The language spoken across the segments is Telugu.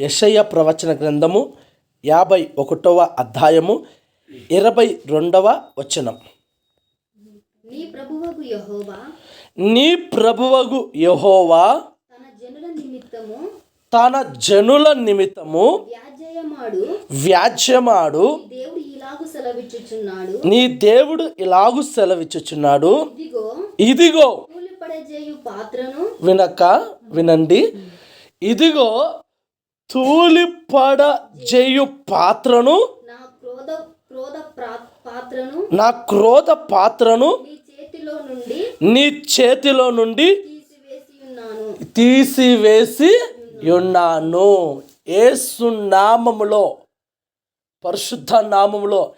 యెషయా ప్రవచన గ్రంథము యాభై ఒకటవ అధ్యాయము ఇరవై రెండవ వచనం. నీ ప్రభువగు యెహోవా తన జనుల నిమిత్తము వ్యాజ్యమాడు నీ దేవుడు ఇలాగు సెలవిచ్చుచున్నాడు. ఇదిగో వినక వినండి. ఇదిగో తూలిపడ చేయు పాత్రను నా క్రోధ పాత్రను నా క్రోధ పాత్రను నీ చేతిలో నుండి తీసివేసి ఉన్నాను. ఏసు నామములో పరిశుద్ధ నామములో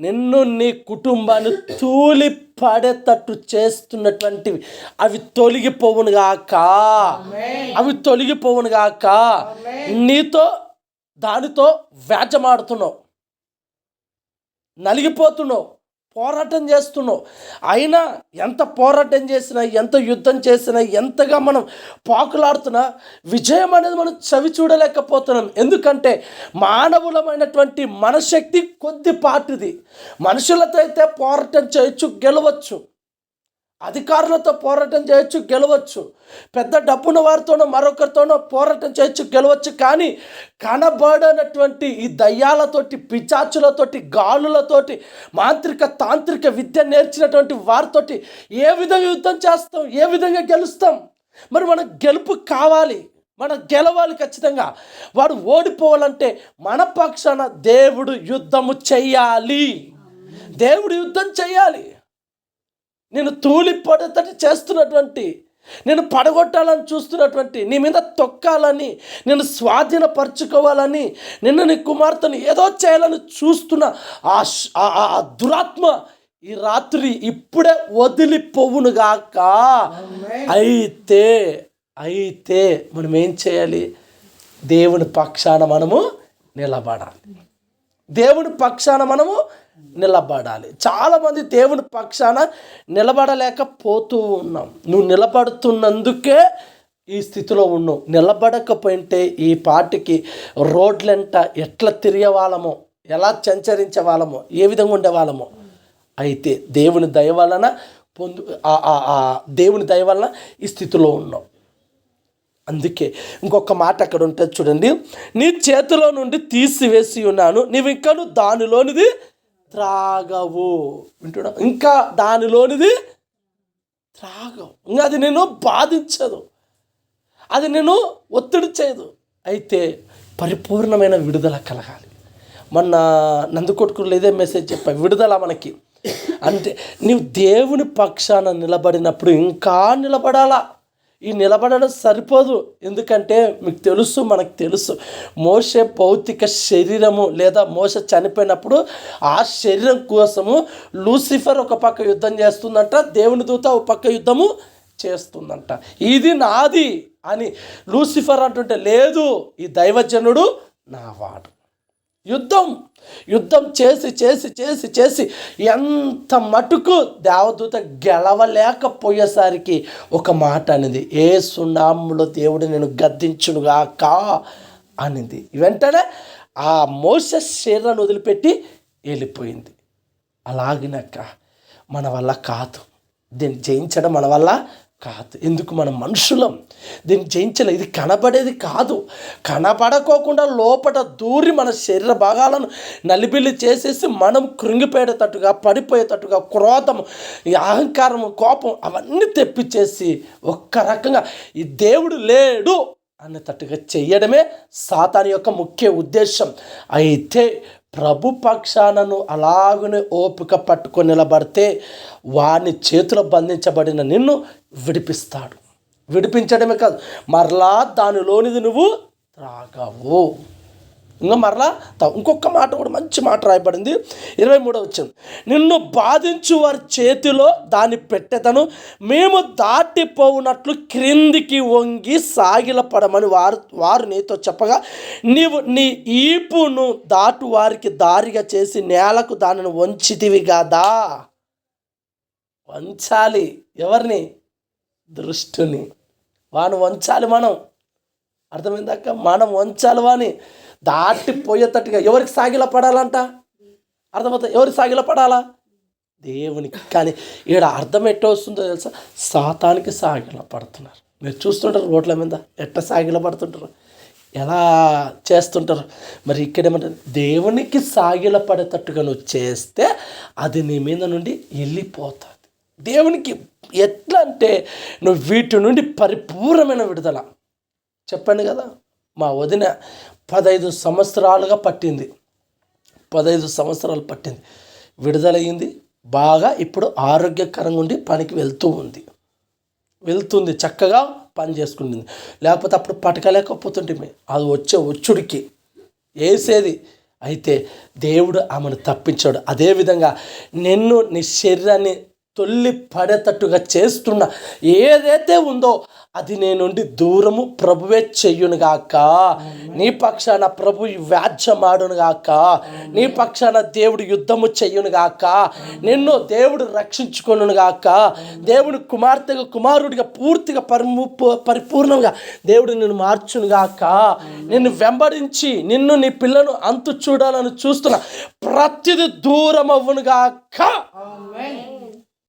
నిన్ను నీ కుటుంబాన్ని తూలి పడేటట్టు చేస్తున్నటువంటివి అవి తొలగిపోవును గాక అవి తొలగిపోవును గాక నీతో దానితో వ్యాజమాడుతున్నావు నలిగిపోతున్నావు. పోరాటం చేస్తున్నావు. అయినా ఎంత పోరాటం చేసినా ఎంత యుద్ధం చేసినా ఎంతగా మనం పాకులాడుతున్నా విజయం అనేది మనం చవి చూడలేకపోతున్నాం. ఎందుకంటే మానవులమైనటువంటి మనశక్తి కొద్దిపాటిది మనుషులతో అయితే పోరాటం చేయొచ్చు గెలవచ్చు. అధికారులతో పోరాటం చేయొచ్చు గెలవచ్చు. పెద్ద డబ్బున్న వారితోనో మరొకరితోనో పోరాటం చేయొచ్చు గెలవచ్చు. కానీ కనబడనటువంటి ఈ దయ్యాలతోటి పిచాచులతోటి గాలులతోటి మాంత్రిక తాంత్రిక విద్య నేర్చినటువంటి వారితోటి ఏ విధంగా యుద్ధం చేస్తాం ఏ విధంగా గెలుస్తాం? మరి మనకు గెలుపు కావాలి మనం గెలవాలి ఖచ్చితంగా. వాడు ఓడిపోవాలంటే మన పక్షాన దేవుడు యుద్ధము చెయ్యాలి. దేవుడు యుద్ధం చెయ్యాలి. నేను తూలి పడేటట్టు చేస్తున్నటువంటి నేను పడగొట్టాలని చూస్తున్నటువంటి నీ మీద తొక్కాలని నేను స్వాధీనపరచుకోవాలని నిన్ను నీ కుమార్తెను ఏదో చేయాలని చూస్తున్న ఆ దురాత్మ ఈ రాత్రి ఇప్పుడే వదిలిపోవునుగాక అయితే అయితే మనం ఏం చేయాలి? దేవుని పక్షాన మనము నిలబడాలి. దేవుని పక్షాన మనము నిలబడాలి. చాలామంది దేవుని పక్షాన నిలబడలేకపోతూ ఉన్నాం. నువ్వు నిలబడుతున్నందుకే ఈ స్థితిలో ఉన్నావు. నిలబడకపోయింటే ఈ పాటికి రోడ్లంట ఎట్లా తిరిగే వాళ్ళమో ఎలా సంచరించే వాళ్ళమో ఏ విధంగా ఉండేవాళ్ళమో అయితే దేవుని దయ వలన పొందు దేవుని దయ వలన ఈ స్థితిలో ఉన్నాం. అందుకే ఇంకొక మాట అక్కడ ఉంటుంది చూడండి. నీ చేతిలో నుండి తీసివేసి ఉన్నాను నీవు ఇంకను దానిలోనిది త్రాగవు. వింటున్నా ఇంకా దానిలోనిది త్రాగవు. ఇంకా అది నేను బాధించదు. అది నేను ఒత్తిడి చేయదు. అయితే పరిపూర్ణమైన విడుదల కలగాలి. మొన్న నందుకొట్టుకులు ఇదే మెసేజ్ చెప్పా విడుదల మనకి. అంటే నీవు దేవుని పక్షాన నిలబడినప్పుడు ఇంకా నిలబడాలా? ఈ నిలబడడం సరిపోదు. ఎందుకంటే మీకు తెలుసు మనకు తెలుసు. మోసే భౌతిక శరీరము లేదా మోస చనిపోయినప్పుడు ఆ శరీరం కోసము లూసిఫర్ ఒక పక్క యుద్ధం చేస్తుందంట దేవుని దూత ఒక పక్క యుద్ధము చేస్తుందంట. ఇది నాది అని లూసిఫర్ అంటుంటే లేదు ఈ దైవజనుడు నావాడు యుద్ధం. యుద్ధం చేసి చేసి చేసి చేసి ఎంత మటుకు దేవదూత గెలవలేకపోయేసరికి ఒక మాట అనేది. ఏ సున్నాములో దేవుడు నేను గద్దించునుగాక అనింది. వెంటనే ఆ మోస శరీరాన్ని వదిలిపెట్టి వెళ్ళిపోయింది. అలాగినాక మన వల్ల కాదు. దీన్ని జయించడం మన వల్ల కాదు. ఎందుకు మనం మనుషులం? దీన్ని జయించలే. ఇది కనబడేది కాదు. కనబడకోకుండా లోపల దూరి మన శరీర భాగాలను నలిబిల్లి చేసేసి మనం కృంగిపోయేటట్టుగా పడిపోయేటట్టుగా క్రోధం ఈ అహంకారం కోపం అవన్నీ తెప్పించేసి ఒక్క రకంగా ఈ దేవుడు లేడు అనేటట్టుగా చేయడమే సాతాని యొక్క ముఖ్య ఉద్దేశం. అయితే ప్రభు పక్షానను అలాగనే ఓపిక పట్టుకొని నిలబడితే వాని చేతిలో బంధించబడిన నిన్ను విడిపిస్తాడు. విడిపించడమే కాదు మరలా దానిలోనిది నువ్వు త్రాగవు. ఇంకా మరలా ఇంకొక మాట కూడా మంచి మాట రాయబడింది. ఇరవై మూడో వచ్చింది నిన్ను బాధించు వారి చేతిలో దాన్ని పెట్టెతను మేము దాటిపోవునట్లు క్రిందికి వంగి సాగిలపడమని వారు వారు నీతో చెప్పగా నీవు నీ ఈపును దాటు వారికి దారిగా చేసి నేలకు దానిని వంచితివి కాదా వంచాలి ఎవరిని? దృష్టిని. వాను వంచాలి మనం. అర్థమైందాక మనం వంచాలవని దాటిపోయేటట్టుగా ఎవరికి సాగిల పడాలంట? అర్థమవుతుంది? ఎవరికి సాగిల పడాలా? దేవునికి. కానీ ఈడ అర్థం ఎట్ట వస్తుందో తెలుసా? సాతానికి సాగిల పడుతున్నారు. మీరు చూస్తుంటారు రోడ్ల మీద ఎట్ట సాగిల పడుతుంటారు? ఎలా చేస్తుంటారు? మరి ఇక్కడ ఏమంటారు? దేవునికి సాగిల పడేటట్టుగా నువ్వు చేస్తే అది నీ మీద నుండి వెళ్ళిపోతుంది. దేవునికి ఎట్లా అంటే నువ్వు వీటి నుండి పరిపూర్ణమైన విడుదల. చెప్పండి కదా మా వదిన పదహైదు సంవత్సరాలుగా పట్టింది. పదహైదు సంవత్సరాలు పట్టింది. విడుదలయ్యింది. బాగా ఇప్పుడు ఆరోగ్యకరంగా ఉండి పనికి వెళ్తూ ఉంది. వెళ్తుంది చక్కగా పని చేసుకుంటుంది. లేకపోతే అప్పుడు పట్టకలేకపోతుంటే అది వచ్చే ఒచ్చుడికి వేసేది అయితే దేవుడు ఆమెను తప్పించాడు. అదేవిధంగా నిన్ను నీ శరీరాన్ని తొల్లి పడేటట్టుగా చేస్తున్న ఏదైతే ఉందో అది నీ నుండి దూరము ప్రభువే చెయ్యునుగాక నీ పక్షాన ప్రభు వ్యాజ్యమాడునుగాక నీ పక్షాన దేవుడు యుద్ధము చెయ్యునుగాక నిన్ను దేవుడు రక్షించుకొనుగాక దేవుడు కుమార్తెగా కుమారుడిగా పూర్తిగా పరిము పరిపూర్ణంగా దేవుడు నిన్ను మార్చునుగాక నిన్ను వెంబడించి నిన్ను నీ పిల్లను అంతు చూడాలని చూస్తున్న ప్రతిది దూరం అవ్వునుగాక